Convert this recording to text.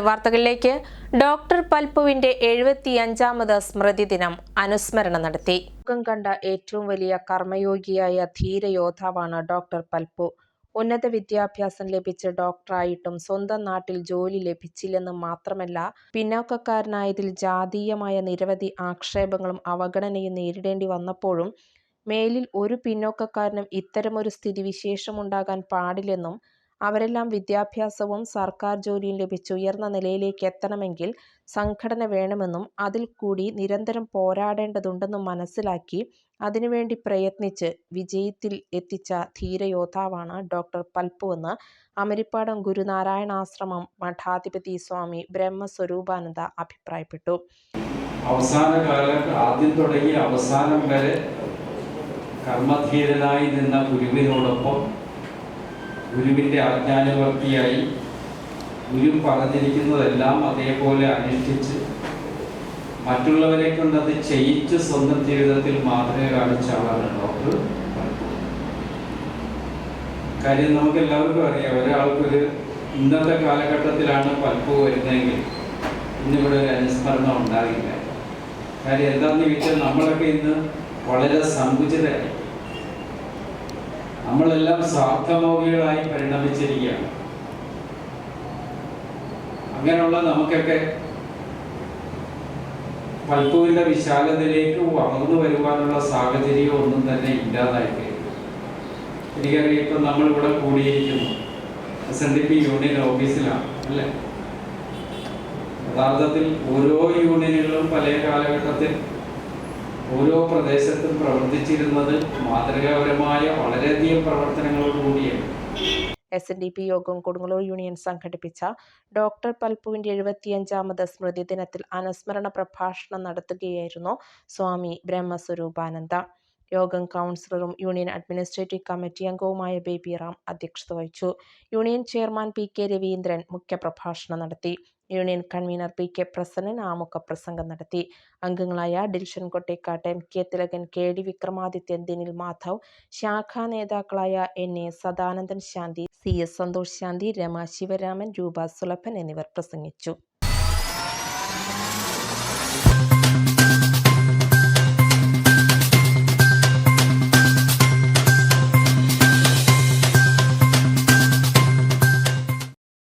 വീണ്ടും വാർത്തകളിലേക്ക് ഡോക്ടർ പൽപ്പുവിന്റെ എഴുപത്തിയഞ്ചാമത് സ്മൃതി ദിനം അനുസ്മരണ നടത്തി. ലോകം കണ്ട ഏറ്റവും വലിയ കർമ്മയോഗിയായ ധീരയോദ്ധാവാണ് ഡോക്ടർ പൽപ്പു. ഉന്നത വിദ്യാഭ്യാസം ലഭിച്ച ഡോക്ടറായിട്ടും സ്വന്തം നാട്ടിൽ ജോലി ലഭിച്ചില്ലെന്ന് മാത്രമല്ല പിന്നോക്കക്കാരനായതിൽ ജാതീയമായ നിരവധി ആക്ഷേപങ്ങളും അവഗണനയും നേരിടേണ്ടി വന്നപ്പോഴും മേലിൽ ഒരു പിന്നോക്കക്കാരനും ഇത്തരമൊരു സ്ഥിതിവിശേഷമുണ്ടാകാൻ പാടില്ലെന്നും അവരെല്ലാം വിദ്യാഭ്യാസവും സർക്കാർ ജോലിയും ലഭിച്ച് ഉയർന്ന നിലയിലേക്ക് എത്തണമെങ്കിൽ സംഘടന വേണമെന്നും അതിൽ കൂടി നിരന്തരം പോരാടേണ്ടതുണ്ടെന്നും മനസ്സിലാക്കി അതിനുവേണ്ടി പ്രയത്നിച്ച് വിജയത്തിൽ എത്തിച്ച ധീരയോദ്ധാവാണ് ഡോക്ടർ പൽപ്പുവെന്ന് അമരിപ്പാടം ഗുരുനാരായണാശ്രമം മഠാധിപതി സ്വാമി ബ്രഹ്മസ്വരൂപാനന്ദ അഭിപ്രായപ്പെട്ടു. അവസാന കാലത്ത് ആദ്യം തുടങ്ങി അവസാനം വരെ കർമ്മധീരനായി നിന്ന ഗുരുവിനോടൊപ്പം ഗുരുവിന്റെ ആജ്ഞാനുവർത്തിയായി ഗുരു പറഞ്ഞിരിക്കുന്നതെല്ലാം അതേപോലെ അനുഷ്ഠിച്ച് മറ്റുള്ളവരെ കൊണ്ട് അത് ചെയ്യിച്ച് സ്വന്തം ജീവിതത്തിൽ മാത്രമേ കാണിച്ച ആളാണ് ഡോക്ടർ കാര്യം നമുക്ക് എല്ലാവർക്കും അറിയാം ഒരാൾക്കൊരു ഇന്നത്തെ കാലഘട്ടത്തിലാണ് പൽപ്പ് വരുന്നതെങ്കിൽ ഇന്നിവിടെ ഒരു അനുസ്മരണം ഉണ്ടാകില്ല. കാര്യം എന്താണെന്ന് ചോദിച്ചാൽ നമ്മളൊക്കെ ഇന്ന് വളരെ സങ്കുചിതരായി. നമ്മളെല്ലാം സ്വാർത്ഥമോഹികളായി പരിണമിച്ചിരിക്കുകയാണ്. അങ്ങനെയുള്ള നമുക്കൊക്കെ പൽപ്പൂവിന്റെ വിശാലതയിലേക്ക് വളർന്നു വരുവാനുള്ള സാഹചര്യം ഒന്നും തന്നെ ഇല്ലാതായി കഴിഞ്ഞു എനിക്കറിയാം ഇപ്പം നമ്മളിവിടെ കൂടിയിരിക്കുന്നു. S N D P union ഓഫീസിലാണ് അല്ലേ? യഥാർത്ഥത്തിൽ ഓരോ യൂണിയനുകളും പല കാലഘട്ടത്തിൽ ഓരോ പ്രദേശത്തും പ്രവർത്തിച്ചിരുന്നത് മാതൃകാപരമായ വളരെയധികം പ്രവർത്തനങ്ങളോടുകൂടിയാണ് എസ് എൻ ഡി പി യോഗം കൊടുങ്ങല്ലൂർ യൂണിയൻ സംഘടിപ്പിച്ച ഡോക്ടർ പൽപ്പുവിന്റെ എഴുപത്തിയഞ്ചാമത് സ്മൃതി ദിനത്തിൽ അനുസ്മരണ പ്രഭാഷണം നടത്തുകയായിരുന്നു സ്വാമി ബ്രഹ്മസ്വരൂപാനന്ദ. യോഗം കൗൺസിലറും യൂണിയൻ അഡ്മിനിസ്ട്രേറ്റീവ് കമ്മിറ്റി അംഗവുമായ ബേബി റാം അധ്യക്ഷത വഹിച്ചു. Union chairman P K Raveendran മുഖ്യപ്രഭാഷണം നടത്തി. Union convener P K Prasannan ആമുഖ പ്രസംഗം നടത്തി. അംഗങ്ങളായ Dilshan Kottekkat M K Thilakan K D Vikramadithyan Dinil Madhav ശാഖാ നേതാക്കളായ N A Sadanandan Shanthi C S Santhosh Shanthi Rama Sivaraman Roopa Sulabhan എന്നിവർ പ്രസംഗിച്ചു.